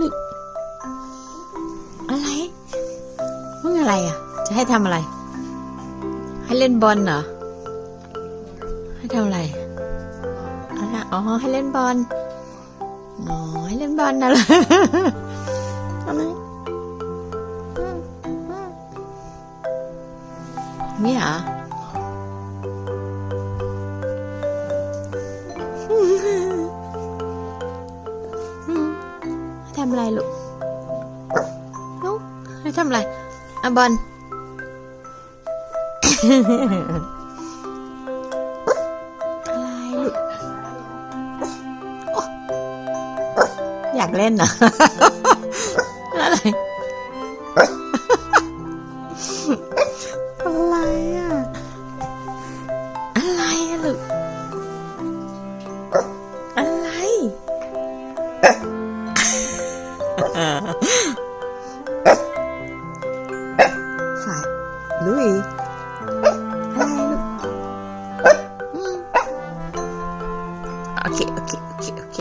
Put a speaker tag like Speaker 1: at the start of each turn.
Speaker 1: ลูก อะไรมึงอะไรอะ จะให้ทำอะไร ให้เล่นบอลเหรอ ให้ทำอะไรอะไรอ๋อ ให้เล่นบอล อ๋อ ให้เล่นบอลนะเหรออะไรอืมนี่เหรอ ทำอะไรลูกเอ้าให้ทำอะไรอะบอลอะไรลูกอยากเล่นเหรออะอะไร ฝ่ายลุยอะไรลูกอืมโอเคโอเคโอเคโอเค